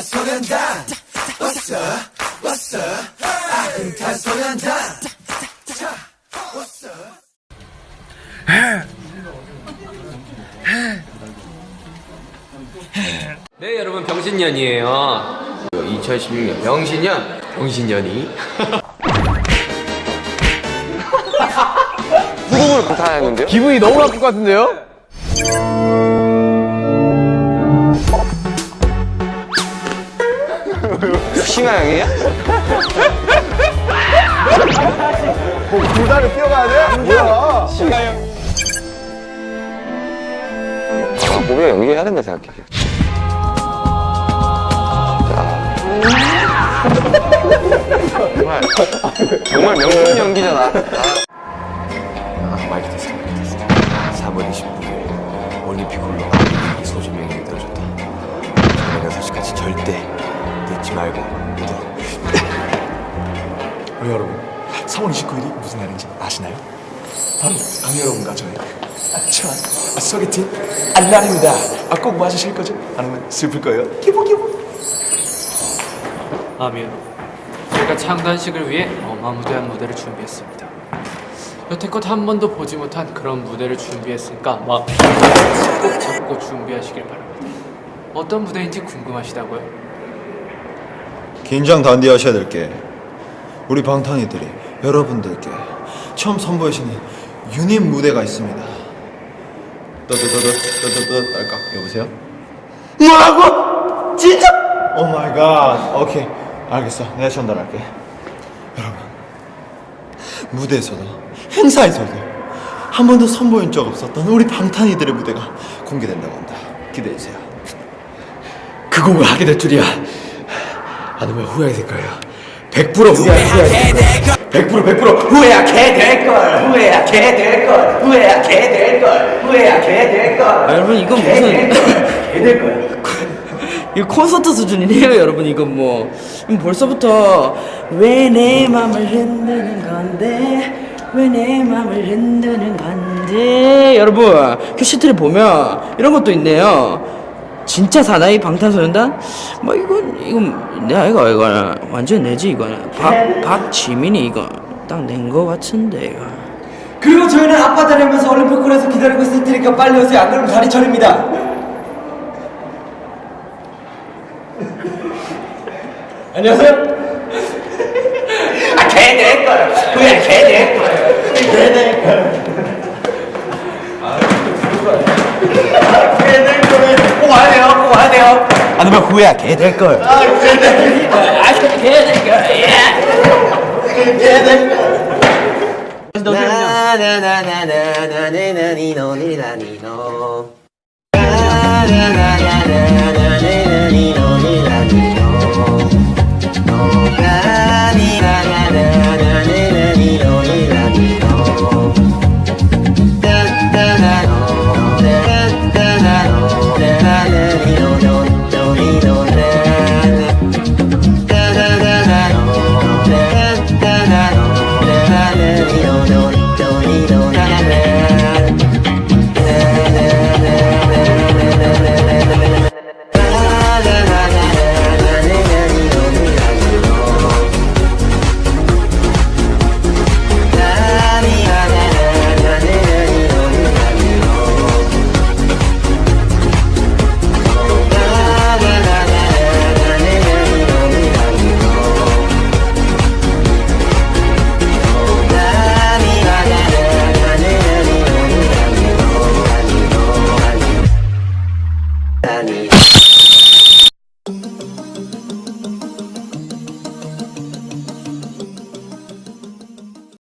아흥탈 소년단 What's up What's up 아흥탈 소년단 자 What's 네 여러분 병신년이에요. 2016년. 병신년. 병신년이. 수긍을 못하는데요? 기분이 너무 나쁠 것 같은데요? 신하 형이야? 불단을 뛰어가야 돼? 뭐야? 아, 보면 연기해야 된다 생각해. 정말, 정말 명품 연기잖아. 아 마이크 테스트 마이크 테스트 4월 29일 올림픽 홀로 이 소조명이 들어줬다 저녁 6시까지 절대 늦지 말고 우리 여러분 3월 29일이 무슨 날인지 아시나요? 바로 앙 여러분과 저의 아, 소개팅 안날입니다 아, 꼭 와주실 거죠? 아니면 슬플 거예요? 기분 기분 아미요. 저희가 창단식을 위해 어마무대한 무대를 준비했습니다. 여태껏 한 번도 보지 못한 그런 무대를 준비했으니까 막 꼭 잡고 준비하시길 바랍니다. 어떤 무대인지 궁금하시다고요? 긴장 단디하셔야 될 게 우리 방탄이들이 여러분들께 처음 선보이시는 유닛 무대가 있습니다. 떠떠떠떠 떠떠떠 딸깍 여보세요? 뭐라고? 진짜? 오 마이 갓. 오케이 알겠어. 내가 전달할게. 여러분 무대에서도 행사에서도 한 번도 선보인 적 없었던 우리 방탄이들의 무대가 공개된다고 한다. 기대해 주세요. 그 곡을 하게 될 줄이야. 안 하면 후회할 거예요. 100% 후회할 후회할 100% 100% 후회하게 될걸 후회하게 될걸 후회하게 될걸 후회하게 될걸. 아, 여러분 이건 무슨 이거 콘서트 수준이네요 여러분. 이건 뭐. 이건 벌써부터 왜 내 맘을 흔드는 건데? 왜 내 맘을 흔드는 건데? 여러분 큐시트를 보면 이런 것도 있네요 진짜 사나이 방탄소년단 뭐 이건 이건 내가 이거 이거 완전 내지 이거는 박 박지민이 이거 딱 낸 거 같은데 이거 그리고 저희는 아빠 다니면서 올림픽홀에서 기다리고 있을 테니까 빨리 오세요. 안 그러면 다리 저립니다. 안녕하세요. 아, 개될 걸. 그냥 개될 걸. 개될 걸. 개될 누구야 개될걸 아 개들걸 개들걸 나나나나나나나니노니나니노 나나나 Sunny.